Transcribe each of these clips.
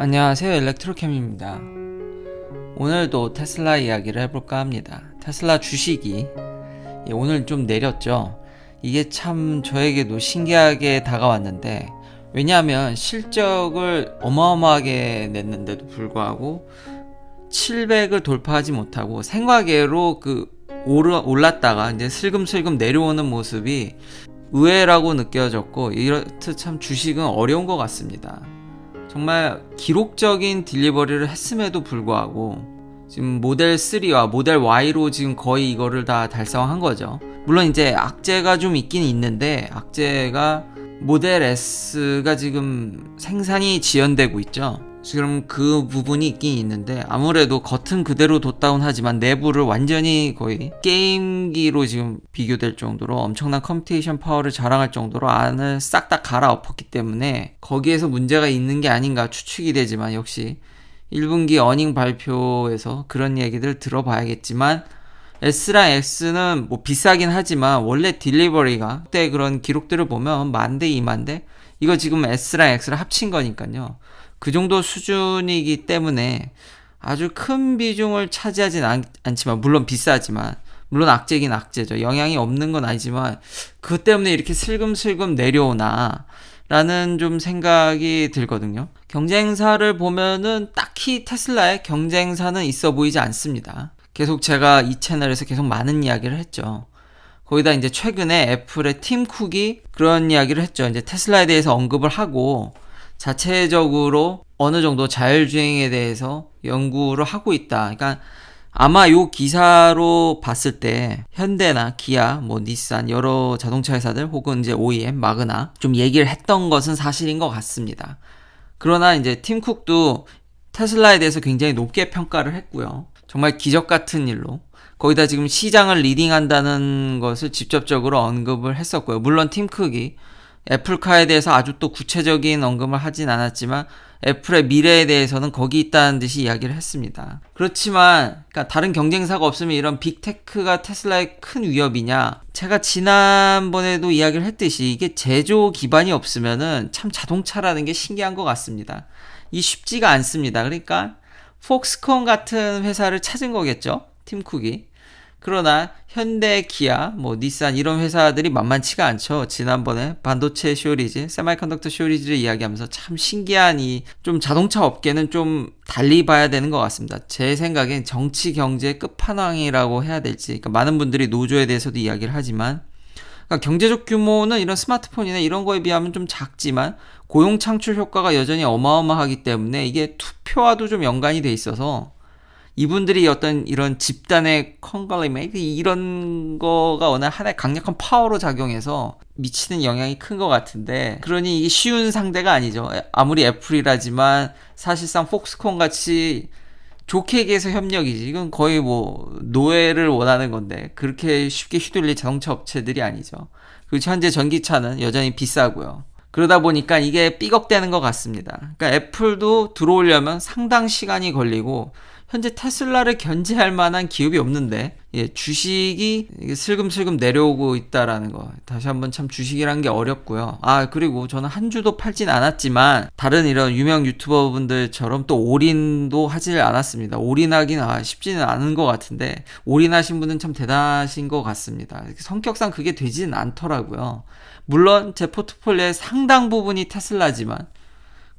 안녕하세요 일렉트로캠입니다. 오늘도 테슬라 이야기를 해볼까 합니다. 테슬라 주식이 예, 오늘 좀 내렸죠? 이게 참 저에게도 신기하게 다가왔는데 왜냐하면 실적을 어마어마하게 냈는데도 불구하고 700을 돌파하지 못하고 생화계로 그 올랐다가 이제 슬금슬금 내려오는 모습이 의외라고 느껴졌고 이렇듯 참 주식은 어려운 것 같습니다. 정말 기록적인 딜리버리를 했음에도 불구하고 지금 모델 3와 모델 Y로 지금 거의 이거를 다 달성한 거죠. 물론 이제 악재가 좀 있긴 있는데 악재가 모델 S가 지금 생산이 지연되고 있죠. 지금 그 부분이 있긴 있는데 아무래도 겉은 그대로 뒀다운 하지만 내부를 완전히 거의 게임기로 지금 비교될 정도로 엄청난 컴퓨테이션 파워를 자랑할 정도로 안을 싹 다 갈아엎었기 때문에 거기에서 문제가 있는 게 아닌가 추측이 되지만 역시 1분기 어닝 발표에서 그런 얘기들 들어봐야겠지만 S랑 X는 뭐 비싸긴 하지만 원래 딜리버리가 그때 그런 기록들을 보면 만대 2만대 이거 지금 S랑 X를 합친 거니까요. 그 정도 수준이기 때문에 아주 큰 비중을 차지하진 않, 않지만 물론 비싸지만 물론 악재긴 악재죠. 영향이 없는 건 아니지만 그 때문에 이렇게 슬금슬금 내려오나 라는 좀 생각이 들거든요. 경쟁사를 보면은 딱히 테슬라의 경쟁사는 있어 보이지 않습니다. 계속 제가 이 채널에서 계속 많은 이야기를 했죠. 거기다 이제 최근에 애플의 팀 쿡이 그런 이야기를 했죠. 이제 테슬라에 대해서 언급을 하고 자체적으로 어느 정도 자율주행에 대해서 연구를 하고 있다. 그러니까 아마 요 기사로 봤을 때 현대나 기아, 뭐 닛산 여러 자동차 회사들 혹은 이제 OEM, 마그나 좀 얘기를 했던 것은 사실인 것 같습니다. 그러나 이제 팀 쿡도 테슬라에 대해서 굉장히 높게 평가를 했고요. 정말 기적 같은 일로 거기다 지금 시장을 리딩한다는 것을 직접적으로 언급을 했었고요. 물론 팀 쿡이 애플카에 대해서 아주 또 구체적인 언급을 하진 않았지만 애플의 미래에 대해서는 거기 있다는 듯이 이야기를 했습니다. 그렇지만 그러니까 다른 경쟁사가 없으면 이런 빅테크가 테슬라의 큰 위협이냐? 제가 지난번에도 이야기를 했듯이 이게 제조 기반이 없으면은 참 자동차라는 게 신기한 것 같습니다. 이 쉽지가 않습니다. 그러니까 폭스콘 같은 회사를 찾은 거겠죠? 팀 쿡이. 그러나 현대, 기아, 뭐 닛산 이런 회사들이 만만치가 않죠. 지난번에 반도체 쇼리지, 세마이컨덕터 쇼리지를 이야기하면서 참 신기한 이 좀 자동차 업계는 좀 달리 봐야 되는 것 같습니다. 제 생각엔 정치 경제 끝판왕이라고 해야 될지, 그러니까 많은 분들이 노조에 대해서도 이야기를 하지만 그러니까 경제적 규모는 이런 스마트폰이나 이런 거에 비하면 좀 작지만 고용 창출 효과가 여전히 어마어마하기 때문에 이게 투표와도 좀 연관이 돼 있어서 이분들이 어떤 이런 집단의 컨글리메이트 이런 거가 어느 하나의 강력한 파워로 작용해서 미치는 영향이 큰 것 같은데 그러니 이게 쉬운 상대가 아니죠. 아무리 애플이라지만 사실상 폭스콘 같이 좋게 얘기해서 협력이지. 이건 거의 뭐 노예를 원하는 건데 그렇게 쉽게 휘둘릴 자동차 업체들이 아니죠. 그리고 현재 전기차는 여전히 비싸고요. 그러다 보니까 이게 삐걱대는 것 같습니다. 그러니까 애플도 들어오려면 상당 시간이 걸리고 현재 테슬라를 견제할 만한 기업이 없는데 예, 주식이 슬금슬금 내려오고 있다라는 거 다시 한번 참 주식이란 게 어렵고요. 아 그리고 저는 한 주도 팔진 않았지만 다른 이런 유명 유튜버 분들처럼 또 올인도 하질 않았습니다. 올인하긴 아, 쉽지는 않은 것 같은데 올인하신 분은 참 대단하신 것 같습니다. 성격상 그게 되지는 않더라고요. 물론 제 포트폴리오의 상당 부분이 테슬라지만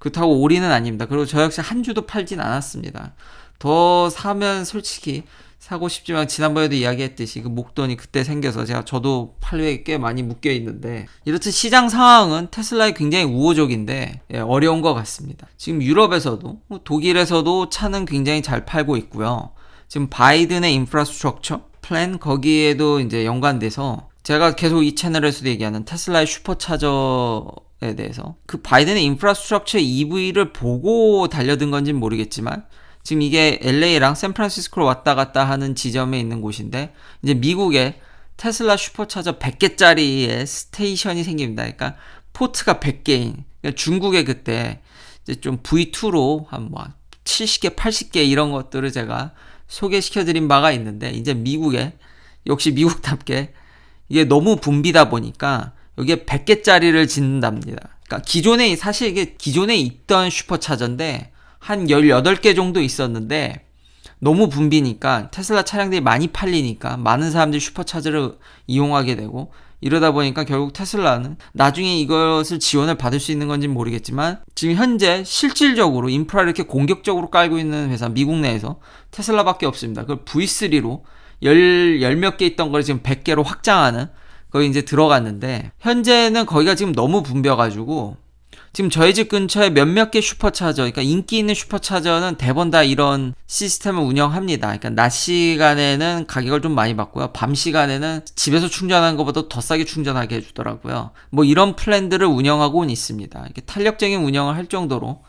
그렇다고 올인은 아닙니다. 그리고 저 역시 한 주도 팔진 않았습니다. 더 사면 솔직히 사고 싶지만 지난번에도 이야기했듯이 그 목돈이 그때 생겨서 제가 저도 팔레에 꽤 많이 묶여 있는데 이렇듯 시장 상황은 테슬라에 굉장히 우호적인데 예, 어려운 것 같습니다. 지금 유럽에서도 뭐 독일에서도 차는 굉장히 잘 팔고 있고요. 지금 바이든의 인프라스트럭처 플랜 거기에도 이제 연관돼서 제가 계속 이 채널에서도 얘기하는 테슬라의 슈퍼차저 에 대해서 그 바이든의 인프라스트럭처 EV를 보고 달려든 건지는 모르겠지만 지금 이게 LA랑 샌프란시스코로 왔다 갔다 하는 지점에 있는 곳인데 이제 미국에 테슬라 슈퍼차저 100개짜리의 스테이션이 생깁니다. 그러니까 포트가 100개인 그러니까 중국에 그때 이제 좀 V2로 한뭐 70개, 80개 이런 것들을 제가 소개시켜 드린 바가 있는데 이제 미국에 역시 미국답게 이게 너무 붐비다 보니까 여기에 100개짜리를 짓는답니다. 그러니까 기존에 사실 이게 기존에 있던 슈퍼차저인데 한 18개 정도 있었는데 너무 붐비니까 테슬라 차량들이 많이 팔리니까 많은 사람들이 슈퍼차저를 이용하게 되고 이러다 보니까 결국 테슬라는 나중에 이것을 지원을 받을 수 있는 건지 는 모르겠지만 지금 현재 실질적으로 인프라를 이렇게 공격적으로 깔고 있는 회사 미국 내에서 테슬라밖에 없습니다. 그걸 V3로 열, 열 몇 개 있던 걸 지금 100개로 확장하는 거기 이제 들어갔는데 현재는 거기가 지금 너무 붐벼가지고 지금 저희 집 근처에 몇몇 개 슈퍼차저, 그러니까 인기 있는 슈퍼차저는 대부분 다 이런 시스템을 운영합니다. 그러니까 낮 시간에는 가격을 좀 많이 받고요. 밤 시간에는 집에서 충전하는 것보다 더 싸게 충전하게 해주더라고요. 뭐 이런 플랜들을 운영하고는 있습니다. 이렇게 탄력적인 운영을 할 정도로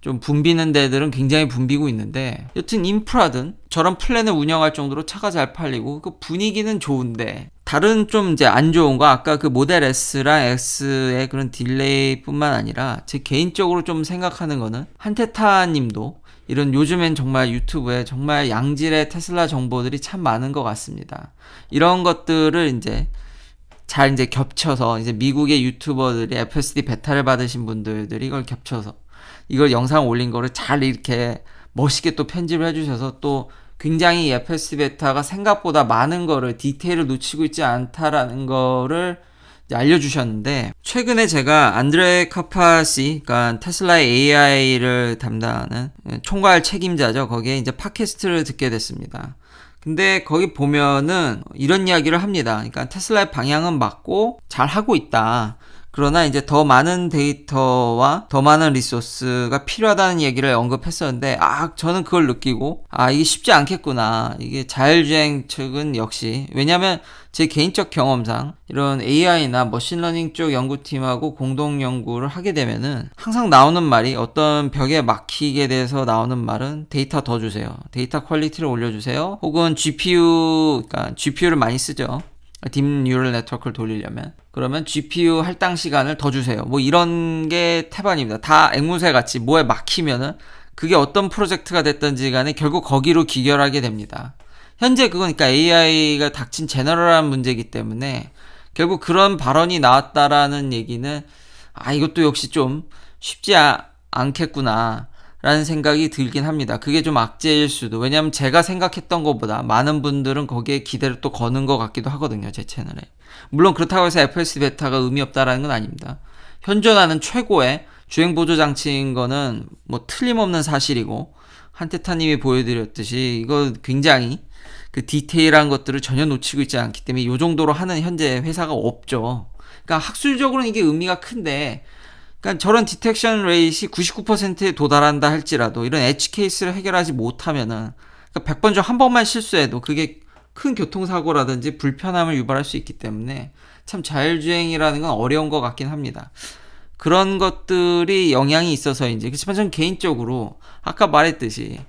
좀 붐비는 데들은 굉장히 붐비고 있는데 여튼 인프라든 저런 플랜을 운영할 정도로 차가 잘 팔리고 그 분위기는 좋은데 다른 좀 이제 안 좋은 거 아까 그 모델 S랑 X의 그런 딜레이뿐만 아니라 제 개인적으로 좀 생각하는 거는 한테타 님도 이런 요즘엔 정말 유튜브에 정말 양질의 테슬라 정보들이 참 많은 것 같습니다. 이런 것들을 이제 잘 이제 겹쳐서 이제 미국의 유튜버들이 FSD 베타를 받으신 분들들이 이걸 겹쳐서 이걸 영상 올린 거를 잘 이렇게 멋있게 또 편집을 해주셔서 또 굉장히 FS 베타가 생각보다 많은 거를 디테일을 놓치고 있지 않다라는 거를 알려주셨는데 최근에 제가 안드레 카파시, 그러니까 테슬라의 AI를 담당하는 총괄 책임자죠. 거기에 이제 팟캐스트를 듣게 됐습니다. 근데 거기 보면은 이런 이야기를 합니다. 그러니까 테슬라의 방향은 맞고 잘 하고 있다. 그러나 이제 더 많은 데이터와 더 많은 리소스가 필요하다는 얘기를 언급했었는데, 아, 저는 그걸 느끼고, 아, 이게 쉽지 않겠구나. 이게 자율주행 측은 역시. 왜냐면 제 개인적 경험상 이런 AI나 머신러닝 쪽 연구팀하고 공동 연구를 하게 되면은 항상 나오는 말이 어떤 벽에 막히게 돼서 나오는 말은 데이터 더 주세요. 데이터 퀄리티를 올려주세요. 혹은 GPU, 그러니까 GPU를 많이 쓰죠. 딥 뉴럴 네트워크를 돌리려면 그러면 GPU 할당 시간을 더 주세요. 뭐 이런 게 태반입니다. 다 앵무새 같이 뭐에 막히면은 그게 어떤 프로젝트가 됐든지 간에 결국 거기로 기결하게 됩니다. 현재 그거니까 AI가 닥친 제너럴한 문제이기 때문에 결국 그런 발언이 나왔다라는 얘기는 아 이것도 역시 좀 쉽지 아, 않겠구나 라는 생각이 들긴 합니다. 그게 좀 악재일 수도. 왜냐면 제가 생각했던 것보다 많은 분들은 거기에 기대를 또 거는 것 같기도 하거든요. 제 채널에. 물론 그렇다고 해서 FS 베타가 의미 없다라는 건 아닙니다. 현존하는 최고의 주행 보조 장치인 거는 뭐 틀림없는 사실이고 한테타님이 보여드렸듯이 이거 굉장히 그 디테일한 것들을 전혀 놓치고 있지 않기 때문에 이 정도로 하는 현재 회사가 없죠. 그러니까 학술적으로는 이게 의미가 큰데 그러니까 저런 디텍션 레이시 99%에 도달한다 할지라도 이런 에치 케이스를 해결하지 못하면은 그러니까 100번 중 한 번만 실수해도 그게 큰 교통사고라든지 불편함을 유발할 수 있기 때문에 참 자율주행이라는 건 어려운 것 같긴 합니다. 그런 것들이 영향이 있어서인지 그렇지만 저는 개인적으로 아까 말했듯이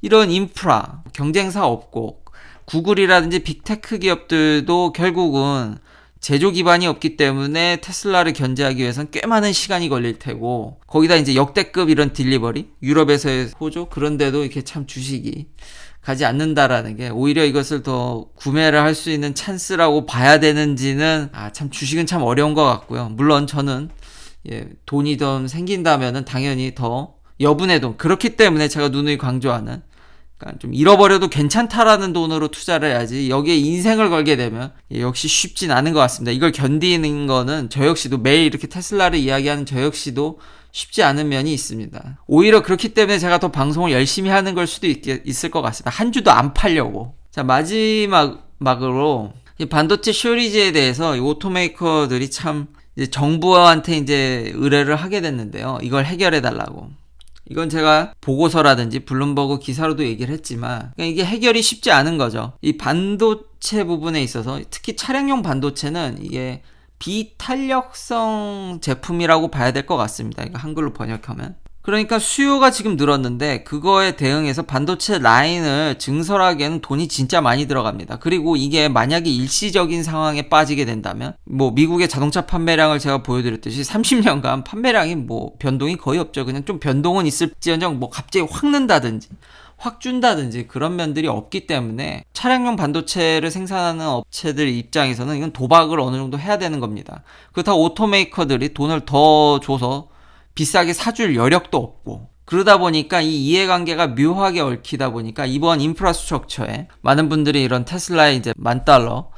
이런 인프라 경쟁사 없고 구글이라든지 빅테크 기업들도 결국은 제조 기반이 없기 때문에 테슬라를 견제하기 위해서는 꽤 많은 시간이 걸릴 테고 거기다 이제 역대급 이런 딜리버리 유럽에서의 호조 그런데도 이렇게 참 주식이 가지 않는다라는 게 오히려 이것을 더 구매를 할 수 있는 찬스라고 봐야 되는지는 아 참 주식은 참 어려운 것 같고요. 물론 저는 예, 돈이 좀 생긴다면은 당연히 더 여분의 돈 그렇기 때문에 제가 누누이 강조하는 그러니까 좀 잃어버려도 괜찮다라는 돈으로 투자를 해야지 여기에 인생을 걸게 되면 역시 쉽진 않은 것 같습니다. 이걸 견디는 거는 저 역시도 매일 이렇게 테슬라를 이야기하는 저 역시도 쉽지 않은 면이 있습니다. 오히려 그렇기 때문에 제가 더 방송을 열심히 하는 걸 수도 있, 있을 것 같습니다. 한 주도 안 팔려고. 자 마지막으로 반도체 쇼리지에 대해서 오토메이커들이 참 이제 정부한테 이제 의뢰를 하게 됐는데요. 이걸 해결해 달라고. 이건 제가 보고서라든지 블룸버그 기사로도 얘기를 했지만 그러니까 이게 해결이 쉽지 않은 거죠. 이 반도체 부분에 있어서 특히 차량용 반도체는 이게 비탄력성 제품이라고 봐야 될 것 같습니다. 이거 한글로 번역하면. 그러니까 수요가 지금 늘었는데 그거에 대응해서 반도체 라인을 증설하기에는 돈이 진짜 많이 들어갑니다. 그리고 이게 만약에 일시적인 상황에 빠지게 된다면 뭐 미국의 자동차 판매량을 제가 보여드렸듯이 30년간 판매량이 뭐 변동이 거의 없죠. 그냥 좀 변동은 있을지언정 뭐 갑자기 확 는다든지 확 준다든지 그런 면들이 없기 때문에 차량용 반도체를 생산하는 업체들 입장에서는 이건 도박을 어느 정도 해야 되는 겁니다. 그렇다고 오토메이커들이 돈을 더 줘서 비싸게 사줄 여력도 없고 그러다 보니까 이 이해관계가 묘하게 얽히다 보니까 이번 인프라스트럭처에 많은 분들이 이런 테슬라의 이제 만 달러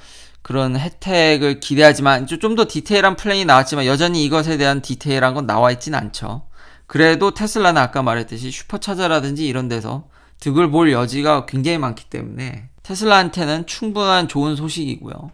그런 혜택을 기대하지만 좀 더 디테일한 플랜이 나왔지만 여전히 이것에 대한 디테일한 건 나와 있진 않죠. 그래도 테슬라는 아까 말했듯이 슈퍼차저라든지 이런 데서 득을 볼 여지가 굉장히 많기 때문에 테슬라한테는 충분한 좋은 소식이고요.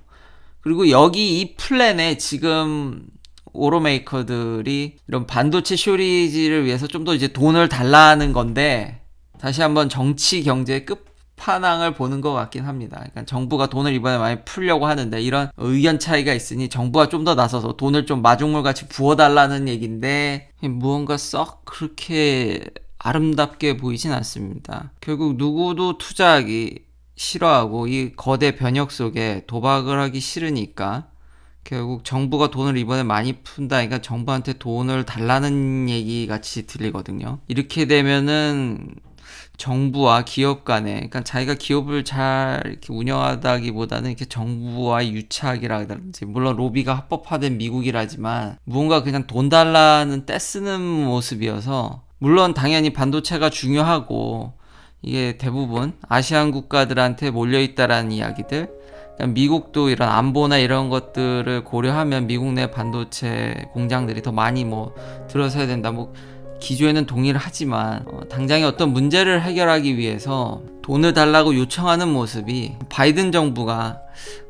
그리고 여기 이 플랜에 지금 오로메이커들이 이런 반도체 쇼리지를 위해서 좀 더 이제 돈을 달라는 건데 다시 한번 정치 경제 끝판왕을 보는 것 같긴 합니다. 그러니까 정부가 돈을 이번에 많이 풀려고 하는데 이런 의견 차이가 있으니 정부가 좀 더 나서서 돈을 좀 마중물 같이 부어달라는 얘기인데 무언가 썩 그렇게 아름답게 보이진 않습니다. 결국 누구도 투자하기 싫어하고 이 거대 변혁 속에 도박을 하기 싫으니까 결국 정부가 돈을 이번에 많이 푼다. 그러니까 정부한테 돈을 달라는 얘기 같이 들리거든요. 이렇게 되면은 정부와 기업 간에, 그러니까 자기가 기업을 잘 이렇게 운영하다기보다는 이렇게 정부와의 유착이라든지, 물론 로비가 합법화된 미국이라지만, 무언가 그냥 돈 달라는 떼쓰는 모습이어서, 물론 당연히 반도체가 중요하고, 이게 대부분 아시안 국가들한테 몰려있다라는 이야기들, 미국도 이런 안보나 이런 것들을 고려하면 미국 내 반도체 공장들이 더 많이 뭐 들어서야 된다. 뭐 기조에는 동의를 하지만 어, 당장의 어떤 문제를 해결하기 위해서 돈을 달라고 요청하는 모습이 바이든 정부가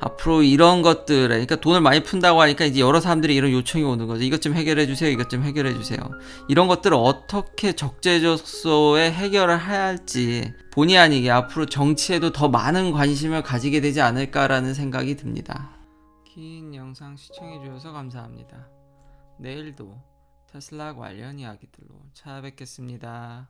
앞으로 이런 것들에 그러니까 돈을 많이 푼다고 하니까 이제 여러 사람들이 이런 요청이 오는 거죠. 이것 좀 해결해 주세요. 이것 좀 해결해 주세요. 이런 것들을 어떻게 적재적소에 해결을 해야 할지 본의 아니게 앞으로 정치에도 더 많은 관심을 가지게 되지 않을까라는 생각이 듭니다. 긴 영상 시청해 주셔서 감사합니다. 내일도 테슬라 관련 이야기들로 찾아뵙겠습니다.